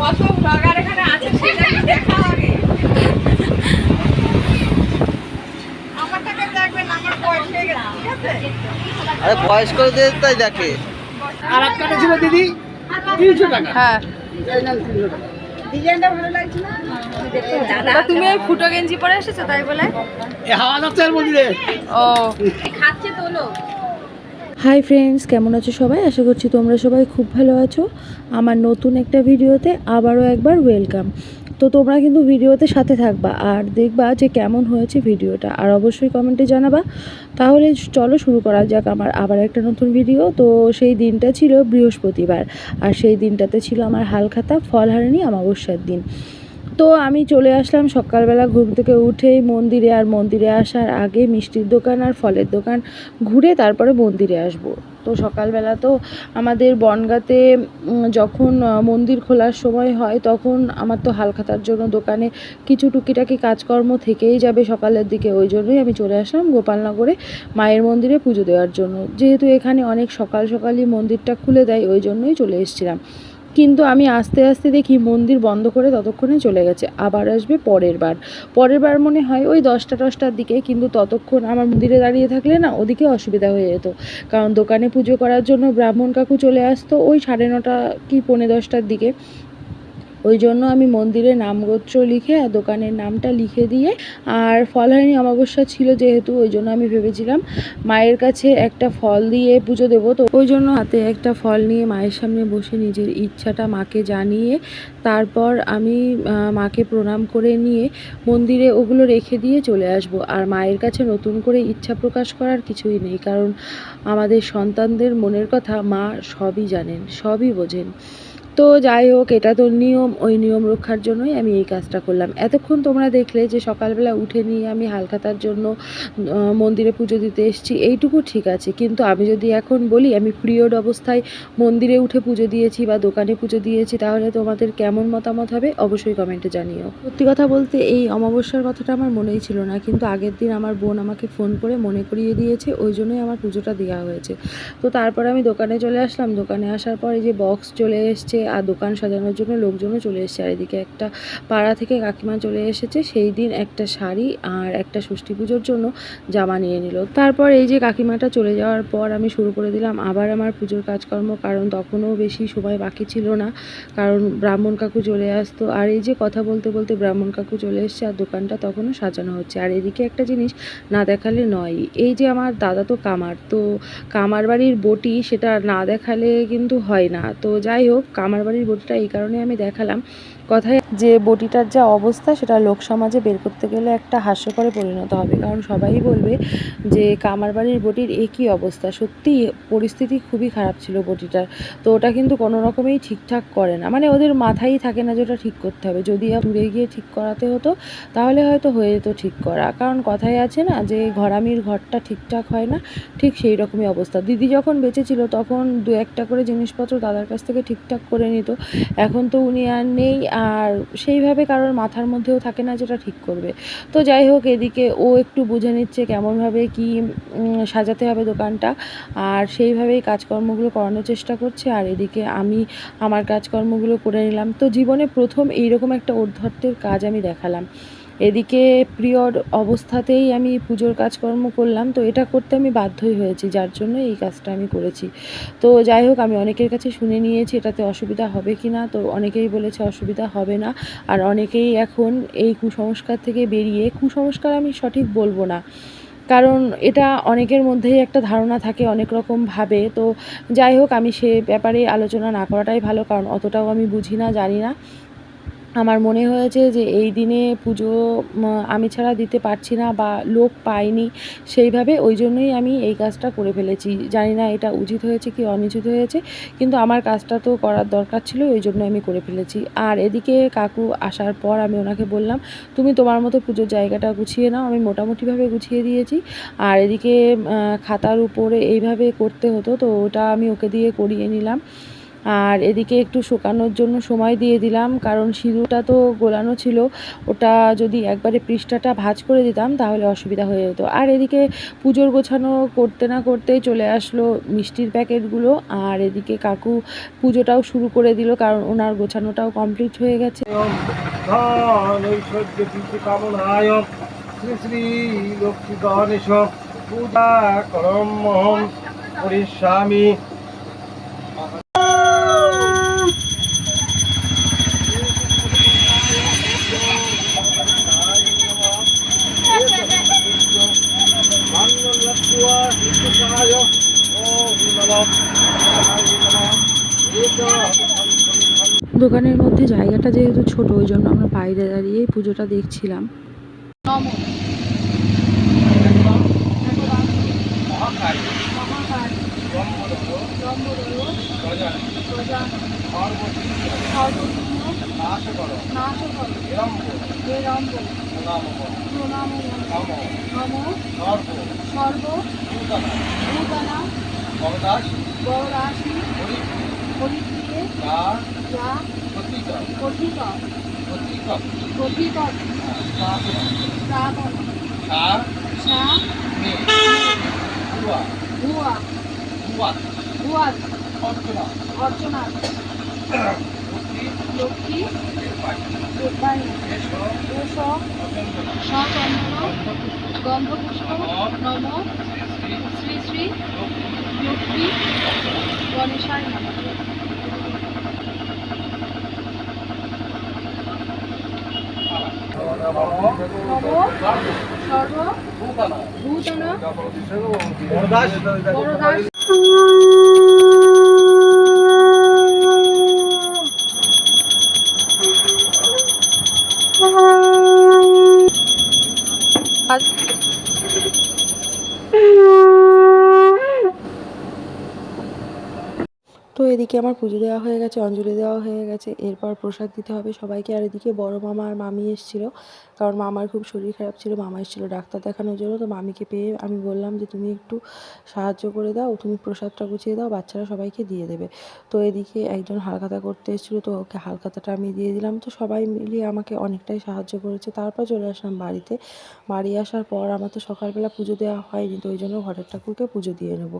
কত ব্লগার এখানে আছে সেটা আমারটাকে দেখবেন আমার বয়স হয়ে গেছে ঠিক আছে? আরে বয়স্কদের তাই দেখে। আর এক কাটা ছিল দিদি? তিনশো টাকা। হ্যাঁ। এই নেন তিনশো টাকা। ডিজাইনটা ভালো লাগছে না? দাদা তুমি ওই ফুটো গেঞ্জি পরে এসেছ তাই বলে? হাওয়া যাচ্ছে এর মধ্যে ও। খাচ্ছে তোলো। হাই ফ্রেন্ডস কেমন আছো সবাই? আশা করছি তোমরা সবাই খুব ভালো আছো। আমার নতুন একটা ভিডিওতে আবারও একবার ওয়েলকাম। তো তোমরা কিন্তু ভিডিওতে সাথে থাকবা আর দেখবা যে কেমন হয়েছে ভিডিওটা। আর অবশ্যই কমেন্টে জানাবা। তাহলে চলো শুরু করা যাক আমার আবার একটা নতুন ভিডিও। তো সেই দিনটা ছিল বৃহস্পতিবার। আর সেই দিনটাতে ছিল আমার হালখাতা, ফলহারিণী, অমাবস্যার দিন। তো আমি চলে আসলাম সকালবেলা ঘুম থেকে উঠেই মন্দিরে। আর মন্দিরে আসার আগে মিষ্টির দোকান আর ফলের দোকান ঘুরে তারপরে মন্দিরে আসব। তো সকালবেলা তো আমাদের বনগাঁতে যখন মন্দির খোলার সময় হয়, তখন আমার তো হালখাতার জন্য দোকানে কিছু টুকিটাকি কাজকর্ম থেকেই যাবে সকালের দিকে। ওই জন্যই আমি চলে আসলাম গোপালনগরে মায়ের মন্দিরে পুজো দেওয়ার জন্য। যেহেতু এখানে অনেক সকাল সকালই মন্দিরটা খুলে দেয়, ওই জন্যই চলে এসেছিলাম। কিন্তু আমি আস্তে আস্তে দেখি মন্দির বন্ধ করে ততক্ষণে চলে গেছে, আবার আসবে পরের বার। পরের বার মনে হয় ওই দশটা দশটার দিকে, কিন্তু ততক্ষণ আমার মন্দিরে দাঁড়িয়ে থাকলে না ওদিকে অসুবিধা হয়ে যেত। কারণ দোকানে পুজো করার জন্য ব্রাহ্মণ কাকু চলে আসতো ওই সাড়ে নটা কি পৌনে দশটার দিকে। ওই জন্য আমি মন্দিরে নামগোত্র লিখে আর দোকানের নামটা লিখে দিয়ে আর ফলহারিণী অমাবস্যা ছিল যেহেতু ওই জন্য আমি ভেবেছিলাম মায়ের কাছে একটা ফল দিয়ে পুজো দেবো। তো ওই জন্য হাতে একটা ফল নিয়ে মায়ের সামনে বসে নিজের ইচ্ছাটা মাকে জানিয়ে তারপর আমি মাকে প্রণাম করে নিয়ে মন্দিরে ওগুলো রেখে দিয়ে চলে আসব। আর মায়ের কাছে নতুন করে ইচ্ছা প্রকাশ করার কিছুই নেই, কারণ আমাদের সন্তানদের মনের কথা মা সবই জানেন, সবই বোঝেন। তো যাই হোক, এটা তো নিয়ম, ওই নিয়ম রক্ষার জন্যই আমি এই কাজটা করলাম। এতক্ষণ তোমরা দেখলে যে সকালবেলা উঠে নিয়ে আমি হালখাতার জন্য মন্দিরে পুজো দিতে এসেছি, এইটুকু ঠিক আছে। কিন্তু আমি যদি এখন বলি, আমি পিরিয়ড অবস্থায় মন্দিরে উঠে পুজো দিয়েছি বা দোকানে পুজো দিয়েছি, তাহলে তোমাদের কেমন মতামত হবে অবশ্যই কমেন্টে জানিও। সত্যি কথা বলতে এই অমাবস্যার কথাটা আমার মনেই ছিল না, কিন্তু আগের দিন আমার বোন আমাকে ফোন করে মনে করিয়ে দিয়েছে, ওই জন্যই আমার পুজোটা দেওয়া হয়েছে। তো তারপরে আমি দোকানে চলে আসলাম, দোকানে আসার পর যে বক্স চলে এসছে আর দোকান সাজানোর জন্য লোকজনও চলে এসেছে। আর এদিকে একটা পাড়া থেকে কাকিমা চলে এসেছে। সেই দিন একটা শাড়ি আর একটা ষষ্ঠী পুজোর জন্য জামা নিয়ে নিল। তারপর এই যে কাকিমাটা চলে যাওয়ার পর আমি শুরু করে দিলাম আবার আমার পুজোর কাজকর্ম, কারণ তখনও বেশি সময় বাকি ছিল না, কারণ ব্রাহ্মণ কাকু চলে আসতো। আর এই যে কথা বলতে বলতে ব্রাহ্মণ কাকু চলে এসছে আর দোকানটা তখনও সাজানো হচ্ছে। আর এদিকে একটা জিনিস না দেখালে নয় এই যে আমার দাদা তো কামার তো কামার বাড়ির বটি সেটা না দেখালে কিন্তু হয় না। তো যাই হোক, কামার বাড়ির বোর্ডটা এই কারণে আমি দেখালাম। কথায় যে বটিটার যা অবস্থা, সেটা লোক সমাজে বের করতে গেলে একটা হাস্যকরে পরিণত হবে। কারণ সবাই বলবে যে কামার বাড়ির বটির একই অবস্থা? সত্যি পরিস্থিতি খুবই খারাপ ছিল বটিটার। তো ওটা কিন্তু কোনো রকমেই ঠিকঠাক করে না। মানে ওদের মাথায় থাকে না যে ওটা ঠিক করতে হবে। যদি দূরে গিয়ে ঠিক করাতে হতো, তাহলে হয়তো হয়ে যেত ঠিক করা। কারণ কথায় আছে না যে ঘরামির ঘরটা ঠিকঠাক হয় না, ঠিক সেই রকমই অবস্থা। দিদি যখন বেঁচে ছিল, তখন দু একটা করে জিনিসপত্র দাদার কাছ থেকে ঠিকঠাক করে নিত। এখন তো উনি আর নেই। আর সেইভাবে কারোর মাথার মধ্যেও থাকে না যেটা ঠিক করবে। তো যাই হোক, এদিকে ও একটু বুঝে নিচ্ছে কেমনভাবে কি সাজাতে হবে দোকানটা। আর সেইভাবেই কাজকর্মগুলো করানোর চেষ্টা করছে। আর এদিকে আমি আমার কাজকর্মগুলো করে নিলাম। তো জীবনে প্রথম এইরকম একটা অধ্যত্বের কাজ আমি দেখালাম। এদিকে প্রিয়র অবস্থাতেই আমি পুজোর কাজকর্ম করলাম, তো এটা করতে আমি বাধ্যই হয়েছি, যার জন্য এই কাজটা আমি করেছি। তো যাই হোক, আমি অনেকের কাছে শুনে নিয়েছি, এটাতে অসুবিধা হবে কি না, তো অনেকেই বলেছে অসুবিধা হবে না। আর অনেকেই এখন এই কুসংস্কার থেকে বেরিয়ে, কুসংস্কার আমি সঠিক বলব না, কারণ এটা অনেকের মধ্যেই একটা ধারণা থাকে, অনেক রকম ভাবে। তো যাই হোক, আমি সে ব্যাপারে আলোচনা না করাটাই ভালো, কারণ অতটাও আমি বুঝি না, জানি না। আমার মনে হয়েছে যে এই দিনে পুজো আমি ছাড়া দিতে পারছি না বা লোক পাইনি সেইভাবে, ওই জন্যই আমি এই কাজটা করে ফেলেছি। জানি না এটা উচিত হয়েছে কি অনুচিত হয়েছে, কিন্তু আমার কাজটা তো করার দরকার ছিল ওই জন্য আমি করে ফেলেছি। আর এদিকে কাকু আসার পর আমি ওনাকে বললাম, তুমি তোমার মতো পুজোর জায়গাটা গুছিয়ে নাও, আমি মোটামুটিভাবে গুছিয়ে দিয়েছি। আর এদিকে খাতার উপরে এইভাবে করতে হতো, তো ওটা আমি ওকে দিয়ে করিয়ে নিলাম। আর এদিকে একটু শুকানোর জন্য সময় দিয়ে দিলাম, কারণ সিঁদুরটা তো গোলানো ছিল। ওটা যদি একবারে পৃষ্ঠাটা ভাজ করে দিতাম, তাহলে অসুবিধা হয়ে যেত। আর এদিকে পুজোর গোছানো করতে না করতেই চলে আসলো মিষ্টির প্যাকেটগুলো, আর এদিকে কাকু পুজোটাও শুরু করে দিল, কারণ ওনার গোছানোটাও কমপ্লিট হয়ে গেছে। শ্রী শ্রী লক্ষ্মী গণেশ পূজা করম মহম করিষ্যামি দোকানের মধ্যে জায়গাটা যেহেতু ছোট ওই জন্য আমরা বাইরে দাঁড়িয়ে পুজোটা দেখছিলাম। সর্ব ভূতানা বরদাসী হরিপ্রিয়ে যা কথিত কথিত শ্রাবণ। সা ভুয়া। ভুয়া। অর্চনা। লক্ষ্মী। দেববাহিনী এস সচন্দন। গন্ধপুষ্প। নম। শ্রী শ্রী। লক্ষ্মী গণেশায় নম সর্ব ভূতন বরদাস এদিকে আমার পুজো দেওয়া হয়ে গেছে, অঞ্জলি দেওয়া হয়ে গেছে। এরপর প্রসাদ দিতে হবে সবাইকে। আর এদিকে বড় মামা আর মামি এসেছিল, কারণ মামার খুব শরীর খারাপ ছিল। মামা এসেছিল ডাক্তার দেখানোর জন্য। তো মামিকে পেয়ে আমি বললাম যে, তুমি একটু সাহায্য করে দাও, তুমি প্রসাদটা গুছিয়ে দাও, বাচ্চারা সবাইকে দিয়ে দেবে। তো এদিকে একজন হালখাতা করতে এসেছিল, তো ওকে হালখাতাটা আমি দিয়ে দিলাম। তো সবাই মিলিয়ে আমাকে অনেকটাই সাহায্য করেছে। তারপর চলে আসলাম বাড়িতে। বাড়ি আসার পর আমার তো সকালবেলা পুজো দেওয়া হয়নি, তো ওই জন্য ঘরের ঠাকুরকে পুজো দিয়ে নেব।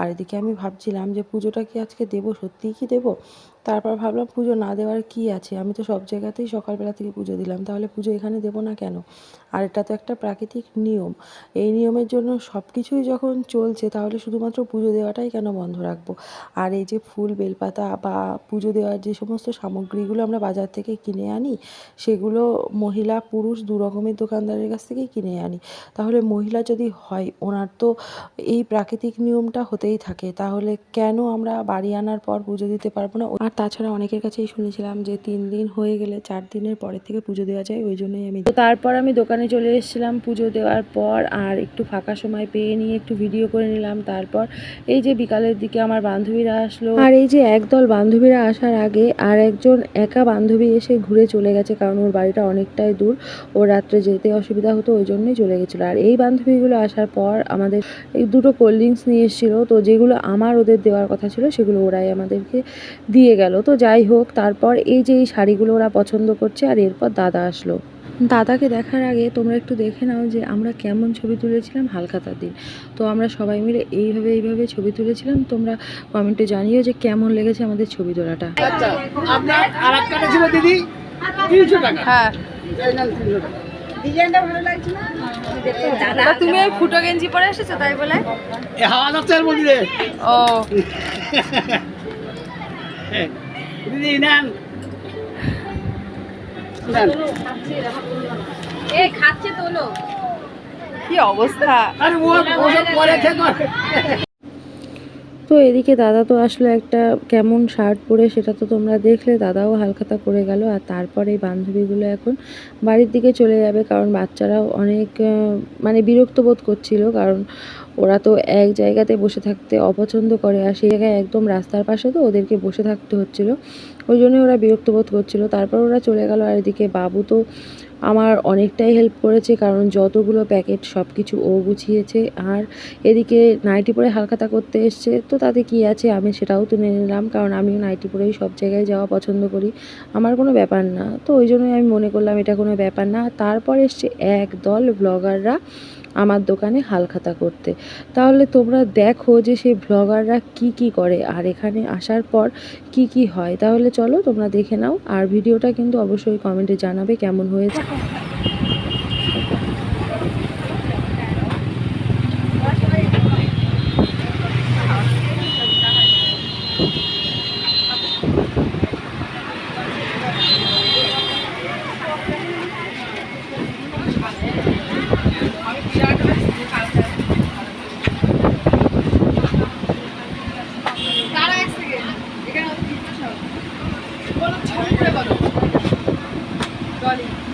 আর এদিকে আমি ভাবছিলাম যে, পুজোটা কি আজকে দেবো সত্যিই কি দেবো? তারপর ভাবলাম পুজো না দেওয়ার কি আছে? আমি তো সব জায়গাতেই সকালবেলা থেকে পুজো দিলাম। তাহলে পুজো এখানে দেবো না কেন? আর এটা তো একটা প্রাকৃতিক নিয়ম। এই নিয়মের জন্য সব কিছুই যখন চলছে, তাহলে শুধুমাত্র পুজো দেওয়াটাই কেন বন্ধ রাখব? আর এই যে ফুল, বেলপাতা বা পুজো দেওয়ার যে সমস্ত সামগ্রীগুলো আমরা বাজার থেকে কিনে আনি, সেগুলো মহিলা, পুরুষ দু রকমের দোকানদারের কাছ থেকেই কিনে আনি। তাহলে মহিলা যদি হয়, ওনার তো এই প্রাকৃতিক নিয়মটা হতেই থাকে। তাহলে কেন আমরা বাড়ি আনার পর পুজো দিতে পারব না? আর তাছাড়া অনেকের কাছেই শুনেছিলাম যে তিন দিন হয়ে গেলে চার দিনের পরের থেকে পুজো দেওয়া যায় ওই জন্যই আমি তো তারপর আমি দোকানে চলে এসেছিলাম পুজো দেওয়ার পর আর একটু ফাঁকা সময় পেয়ে নিয়ে একটু ভিডিও করে নিলাম। তারপর এই যে বিকালের দিকে আমার বান্ধবীরা আসলো। আর এই যে একদল বান্ধবীরা আসার আগে আর একজন একা বান্ধবী এসে ঘুরে চলে গেছে কারণ ওর বাড়িটা অনেকটাই দূর। ও রাত্রে যেতে অসুবিধা হতো ওই জন্যই চলে গেছিল। আর এই বান্ধবীগুলো আসার পর আমাদের এই দুটো কোল্ড ড্রিঙ্কস নিয়ে এসেছিল। তো যেগুলো আমার ওদের দেওয়ার কথা ছিল সেগুলো ওরাই আমাদেরকে দিয়ে গেল। তো যাই হোক তারপর এই যে এই শাড়িগুলো ওরা পছন্দ করছে আর এরপর দাদা আসলো। দাদাকে দেখার আগে তোমরা একটু দেখে নাও যে আমরা কেমন ছবি তুলেছিলাম হালখাতার দিন। তো আমরা সবাই মিলে এইভাবে এইভাবে ছবি তুলেছিলাম। তোমরা কমেন্টে জানিও যে কেমন লেগেছে আমাদের ছবি তোলাটা। আচ্ছা হ্যাঁ। তুমি ফুটো গেঞ্জি পরে এসেছ তাই বলে? ও। দিদি নেন নেন এ খাচ্ছে কি অবস্থা? আরে ও পরে থেকে তো এদিকে দাদা তো আসলো একটা কেমন শার্ট পরে, সেটা তো তোমরা দেখলে। দাদাও হালখাতা করে গেল আর তারপরে এই বান্ধবীগুলো এখন বাড়ির দিকে চলে যাবে, কারণ বাচ্চারাও অনেক মানে বিরক্ত বোধ করছিল, কারণ ওরা তো এক জায়গাতে বসে থাকতে অপছন্দ করে আর সেই জায়গায় একদম রাস্তার পাশে তো ওদেরকে বসে থাকতে হচ্ছিল। ওই জন্য ওরা বিরক্ত বোধ করছিল। তারপর ওরা চলে গেল আর এদিকে বাবু তো আমার অনেকটাই হেল্প করেছে, কারণ যতগুলো প্যাকেট সব কিছু ও গুছিয়েছে, আর এদিকে নাইটি পরে হালখাতা করতে এসছে, তো তাতে কি আছে আমি সেটাও তুলে নিলাম, কারণ আমিও নাইটি পরেই সব জায়গায় যাওয়া পছন্দ করি, আমার কোনো ব্যাপার না। তো ওই জন্যই আমি মনে করলাম এটা কোনো ব্যাপার না। তারপর এসছে এক দল ব্লগাররা আমার দোকানে হালখাতা করতে। তাহলে তোমরা দেখো যে সেই ব্লগাররা কি কি করে, আর এখানে আসার পর কি কি হয়। তাহলে চলো তোমরা দেখে নাও, আর ভিডিওটা কিন্তু অবশ্যই কমেন্টে জানাবে কেমন হয়েছে।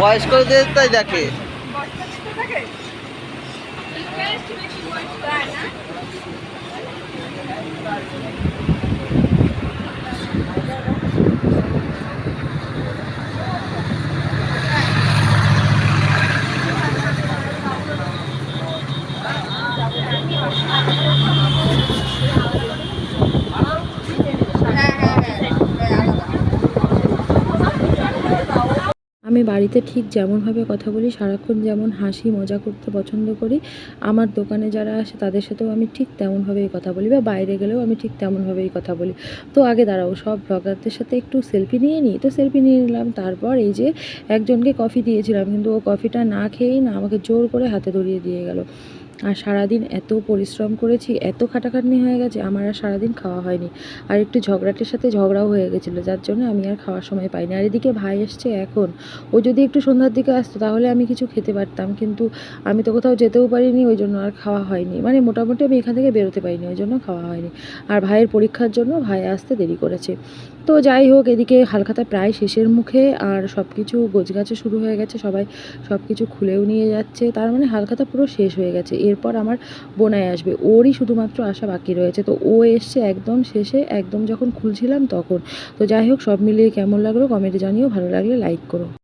বয়স্কদের তাই দেখে। আমি বাড়িতে ঠিক যেমনভাবে কথা বলি, সারাক্ষণ যেমন হাসি, মজা করতে পছন্দ করি, আমার দোকানে যারা আসে তাদের সাথেও আমি ঠিক তেমনভাবেই কথা বলি বা বাইরে গেলেও আমি ঠিক তেমনভাবেই কথা বলি। তো আগে দাঁড়াও, সব ব্লগারদের সাথে একটু সেলফি নিয়ে নিই। তো সেলফি নিয়ে নিলাম, তারপর এই যে একজনকে কফি দিয়েছিলাম, কিন্তু ও কফিটা না খেয়েই না আমাকে জোর করে হাতে ধরিয়ে দিয়ে গেল। আর সারাদিন এত পরিশ্রম করেছি, এত খাটাখাটনি হয়ে গেছে, আমার আর সারাদিন খাওয়া হয়নি। আর একটু ঝগড়াটের সাথে ঝগড়াও হয়ে গেছিল, যার জন্য আমি আর খাওয়ার সময় পাইনি। আর এদিকে ভাই এসছে এখন, ও যদি একটু সন্ধ্যার দিকে আসতো তাহলে আমি কিছু খেতে পারতাম, কিন্তু আমি তো কোথাও যেতেও পারিনি, ওই জন্য আর খাওয়া হয়নি। মানে মোটামুটি আমি এখান থেকে বেরোতে পারিনি, ওই জন্য খাওয়া হয়নি। আর ভাইয়ের পরীক্ষার জন্য ভাই আসতে দেরি করেছে। তো যাই হোক, এদিকে হালখাতা প্রায় শেষের মুখে, আর সব কিছু গোছগাছে শুরু হয়ে গেছে, সবাই সব কিছু খুলেও নিয়ে যাচ্ছে। তার মানে হালখাতা পুরো শেষ হয়ে গেছে। এরপর আমার বোনাই আসবে। ওরই শুধুমাত্র আসা বাকি রয়েছে। তো ও এসছে একদম শেষে, একদম যখন খুলছিলাম তখন। তো যাই হোক, সব মিলিয়ে কেমন লাগল কমেন্টে জানিও। ভালো লাগলে লাইক করো।